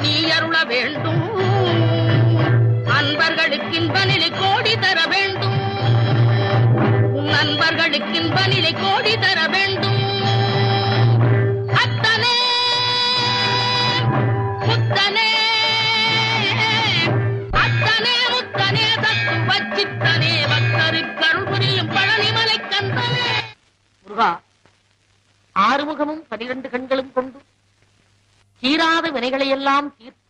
நீ அருள வேண்டும். அன்பர்களுக்கு இன்பநிலை கோடி தர வேண்டும். உன் அன்பர்களுக்கு இன்பநிலை கோடி தர வேண்டும். அத்தனே முத்தனே அத்தனே முத்தனே தத்துவ சித்தனே பக்தருக்கருள் புரியும் ஆறுமுகமும் பனிரெண்டு கண் தீராத வினைகளையெல்லாம் தீர்த்து